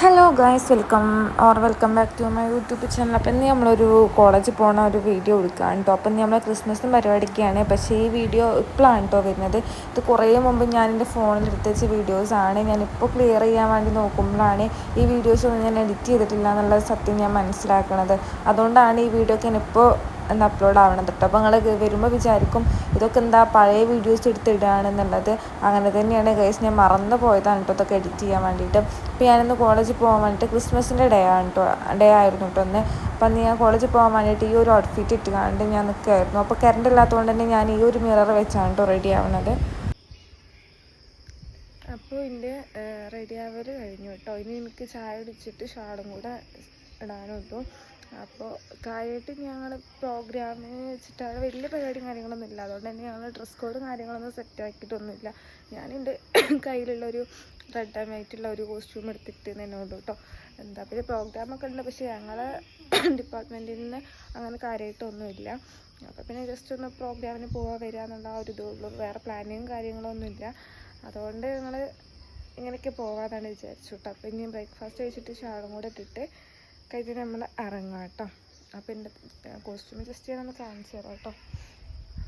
Hello guys welcome or welcome back to my YouTube channel അപ്പം ഇന്ന് നമ്മളൊരു കോളേജിൽ പോണ ഒരു വീഡിയോ എടുക്കുകയാണ് കേട്ടോ അപ്പം നമ്മൾ ക്രിസ്മസിന് പരിപാടിക്കാണ്. പക്ഷേ ഈ വീഡിയോ ഇപ്പോഴാണ് കേട്ടോ വരുന്നത്. ഇത് കുറേ മുമ്പ് ഞാൻ എന്റെ ഫോണിൽ എടുത്ത് വെച്ച വീഡിയോസാണ് ഞാനിപ്പോൾ ക്ലിയർ ചെയ്യാൻ വേണ്ടി നോക്കുമ്പോഴാണ് ഈ വീഡിയോസ് ഒന്നും ഞാൻ എഡിറ്റ് ചെയ്തിട്ടില്ല എന്നുള്ള സത്യം ഞാൻ മനസ്സിലാക്കണത്. അതുകൊണ്ടാണ് ഈ വീഡിയോ ഒക്കെ ഞാനിപ്പോൾ എന്ന് അപ്ലോഡ് ആവണം. കേട്ടോ അപ്പോൾ നിങ്ങൾ വരുമ്പോൾ വിചാരിക്കും ഇതൊക്കെ എന്താ പഴയ വീഡിയോസ് എടുത്തിടുകയാണെന്നുള്ളത് അങ്ങനെ തന്നെയാണ് ഗൈസ് ഞാൻ മറന്നു പോയതാണ് കേട്ടോ ഇതൊക്കെ എഡിറ്റ് ചെയ്യാൻ വേണ്ടിയിട്ട് അപ്പോൾ ഞാനിന്ന് കോളേജിൽ പോകാൻ വേണ്ടിയിട്ട് ക്രിസ്മസിന്റെ ഡേ ആണ് കേട്ടോ ഡേ ആയിരുന്നു കേട്ടോ ഒന്ന് അപ്പം ഞാൻ കോളേജിൽ പോകാൻ വേണ്ടിയിട്ട് ഈ ഒരു ഔട്ട്ഫിറ്റ് ഇട്ട് കണ്ട് ഞാൻ നിൽക്കുമായിരുന്നു അപ്പോൾ കറണ്ട് ഇല്ലാത്തതുകൊണ്ട് തന്നെ ഞാൻ ഈ ഒരു മിറർ വെച്ചാണ് കേട്ടോ റെഡി ആവുന്നത് അപ്പോൾ എന്റെ റെഡി ആവൽ കഴിഞ്ഞു കേട്ടോ ഇനി എനിക്ക് ചായ കുടിച്ചിട്ട് ഷാളും കൂടെ ഇടാനുള്ളൂ. അപ്പോൾ കാര്യമായിട്ട് ഞങ്ങൾ പ്രോഗ്രാം വെച്ചിട്ട് വെച്ചിട്ടാണ്. വലിയ പരിപാടിയും കാര്യങ്ങളൊന്നും ഇല്ല. അതുകൊണ്ട് തന്നെ ഞങ്ങൾ ഡ്രസ് കോഡും കാര്യങ്ങളൊന്നും സെറ്റ് ആക്കിയിട്ടൊന്നുമില്ല. ഞാൻ എന്റെ കയ്യിലുള്ളൊരു റെഡ് ആൻഡ് വൈറ്റ് ഉള്ള ഒരു കോസ്റ്റ്യൂം എടുത്തിട്ട് തന്നെ ഉള്ളൂ കേട്ടോ എന്താ പിന്നെ പ്രോഗ്രാമൊക്കെ ഉണ്ട്. പക്ഷേ ഞങ്ങളെ ഡിപ്പാർട്ട്മെന്റിൽ നിന്ന് അങ്ങനെ കാര്യമായിട്ടൊന്നുമില്ല അപ്പോൾ പിന്നെ ജസ്റ്റ് ഒന്ന് പ്രോഗ്രാമിന് പോകാൻ വരിക എന്നുള്ള ഒരു ഇതേ ഉള്ളൂ വേറെ പ്ലാനിങ്ങും കാര്യങ്ങളൊന്നുമില്ല. അതുകൊണ്ട് ഞങ്ങൾ ഇങ്ങനെയൊക്കെ പോകാമെന്നാണ് വിചാരിച്ചു കേട്ടോ അപ്പോൾ ഇനി ബ്രേക്ക്ഫാസ്റ്റ് കഴിച്ചിട്ട് ഷാളും കൂടെ ഇട്ടിട്ട് കഴിഞ്ഞ് നമ്മൾ ഇറങ്ങാം കേട്ടോ. അപ്പോൾ എന്റെ കോസ്റ്റ്യൂം ജസ്റ്റ് ഞാനൊന്ന് കാണിച്ചു തരാം കേട്ടോ.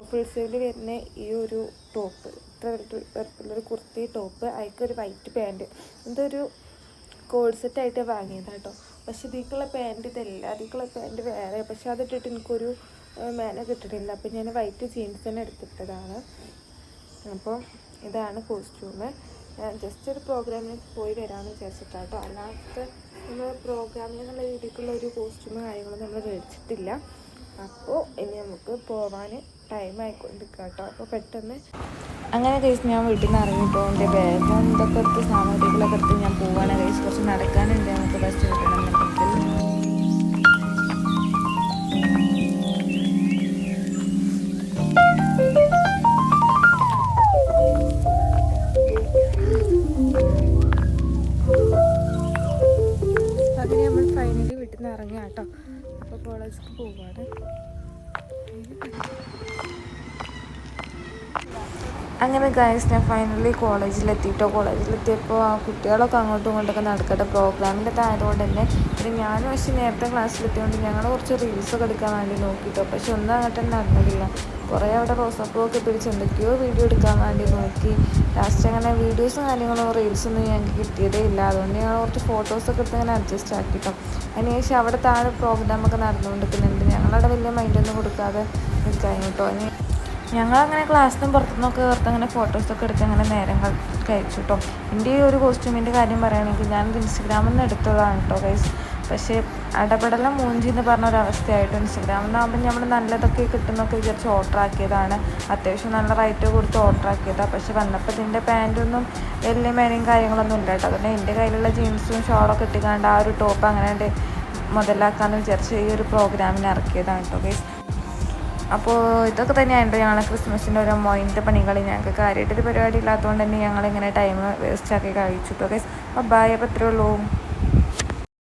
ഫുൾ വരുന്ന ഈ ഒരു ടോപ്പ് ഇത്ര വലുപ്പമുള്ളൊരു കുർത്തി ടോപ്പ് അതിക്കൊരു വൈറ്റ് പാന്റ് സെറ്റ് ആയിട്ട് വാങ്ങിയതാണ് കേട്ടോ. പക്ഷെ ഇതിക്കുള്ള പാന്റ് ഇതല്ല. അതിക്കുള്ള പാന്റ് വേറെ. പക്ഷെ അതിട്ടിട്ട് എനിക്കൊരു മേന കിട്ടണില്ല. അപ്പം ഞാൻ വൈറ്റ് ജീൻസ് തന്നെ എടുത്തിട്ടതാണ്. അപ്പോൾ ഇതാണ് കോസ്റ്റ്യൂം ഞാൻ ജസ്റ്റ് ഒരു പ്രോഗ്രാമിന് പോയി വരാമെന്ന് വിചാരിച്ചിട്ടാണ് കേട്ടോ അല്ലാത്ത നമ്മൾ പ്രോഗ്രാമിൽ എന്നുള്ള രീതിക്കുള്ള ഒരു കോസ്റ്റ്യൂമ് കാര്യങ്ങളൊന്നും നമ്മൾ മേടിച്ചിട്ടില്ല. അപ്പോൾ ഇനി നമുക്ക് പോവാൻ ടൈം ആയിക്കൊണ്ടിരിക്കുക കേട്ടോ അപ്പോൾ പെട്ടെന്ന് അങ്ങനെ കഴിച്ച് ഞാൻ വീട്ടിൽ നിന്ന് ഇറങ്ങി എന്റെ ബാഗും ഇതൊക്കെ എടുത്ത് സാമഗ്രികളൊക്കെ എടുത്ത് ഞാൻ പോവാണ്. കഴിച്ച് കുറച്ച് നടക്കാനുണ്ട്. നമുക്ക് ബസ് കിട്ടണം നിന്ന് ഇറങ്ങുക കേട്ടോ. അപ്പോൾ കോളേജിൽ പോവാണ്. അങ്ങനെ ഗൈസ് ഞാൻ ഫൈനലി കോളേജിലെത്തിയിട്ടോ കോളേജിലെത്തിയപ്പോൾ ആ കുട്ടികളൊക്കെ അങ്ങോട്ടും ഇങ്ങോട്ടൊക്കെ നടക്കട്ടെ പ്രോഗ്രാമിന്റെ ആയതുകൊണ്ട് തന്നെ. പിന്നെ ഞാനും പക്ഷേ നേരത്തെ ക്ലാസ്സിലെത്തിയതുകൊണ്ട് ഞങ്ങൾ കുറച്ച് റീൽസൊക്കെ എടുക്കാൻ വേണ്ടി നോക്കിയിട്ടോ പക്ഷെ ഒന്നും അങ്ങോട്ട് നടന്നിട്ടില്ല കുറേ അവിടെ റോസാപ്പൂ ഒക്കെ പിടിച്ച് എന്തൊക്കെയോ വീഡിയോ എടുക്കാൻ വേണ്ടി നോക്കി. ലാസ്റ്റ് അങ്ങനെ വീഡിയോസും കാര്യങ്ങളും റീൽസൊന്നും ഞങ്ങൾക്ക് കിട്ടിയതേ ഇല്ല. അതുകൊണ്ട് ഞങ്ങൾ കുറച്ച് ഫോട്ടോസൊക്കെ എടുത്ത് അങ്ങനെ അഡ്ജസ്റ്റ് ആക്കിട്ടോ. അതിനുശേഷം അവിടെ താഴെ പ്രോഗ്രാമൊക്കെ നടന്നുകൊണ്ടിരിക്കുന്നുണ്ട് ഞങ്ങളവിടെ വലിയ മൈൻഡൊന്നും കൊടുക്കാതെ നിൽക്കാൻ കേട്ടോ. അതിന് ഞങ്ങളങ്ങനെ ക്ലാസ്സിൽ നിന്നും പുറത്തുനിന്നൊക്കെ ഓർത്ത് അങ്ങനെ ഫോട്ടോസൊക്കെ എടുത്ത് അങ്ങനെ നേരം കഴിച്ചു കേട്ടോ. എന്റെ ഈ ഒരു കോസ്റ്റ്യൂമിന്റെ കാര്യം പറയുകയാണെങ്കിൽ ഞാനത് ഇൻസ്റ്റഗ്രാമിൽ നിന്ന് എടുത്തതാണ് കേട്ടോ ഗൈസ് പക്ഷേ ഇടപെടലും മൂഞ്ചി എന്ന് പറഞ്ഞ ഒരു അവസ്ഥയായിട്ട് ഇൻസ്റ്റഗ്രാമിൽ നിന്നാകുമ്പോൾ നമ്മൾ നല്ലതൊക്കെ കിട്ടുന്നൊക്കെ വിചാരിച്ച് ഓർഡർ ആക്കിയതാണ്. അത്യാവശ്യം നല്ല റേറ്റ് കൊടുത്ത് ഓർഡർ ആക്കിയതാണ് പക്ഷേ വന്നപ്പോൾ ഇതിന്റെ പാന്റൊന്നും വലിയ മേനയും കാര്യങ്ങളൊന്നും ഇല്ല കേട്ടോ. അതുകൊണ്ട് എന്റെ കയ്യിലുള്ള ജീൻസും ഷോളൊക്കെ ഇട്ടിക്കാണ്ട് ആ ഒരു ടോപ്പ് അങ്ങനെ മുതലാക്കാമെന്ന് വിചാരിച്ച് ഈ ഒരു പ്രോഗ്രാമിന് ഇറക്കിയതാണ് കേട്ടോ ഗൈസ് അപ്പോൾ ഇതൊക്കെ തന്നെയാണ് ഞങ്ങളെ ക്രിസ്മസിന്റെ ഓരോ മൊയിന്റെ പണികൾ ഞങ്ങൾക്ക് കാര്യമായിട്ടൊരു പരിപാടി ഇല്ലാത്തതുകൊണ്ട് തന്നെ ഞങ്ങളിങ്ങനെ ടൈം വേസ്റ്റ് ആക്കി കഴിച്ചു കേട്ടോ ഗൈസ് അപ്പോൾ ബായ് അപ്പോൾ ഉള്ളൂ.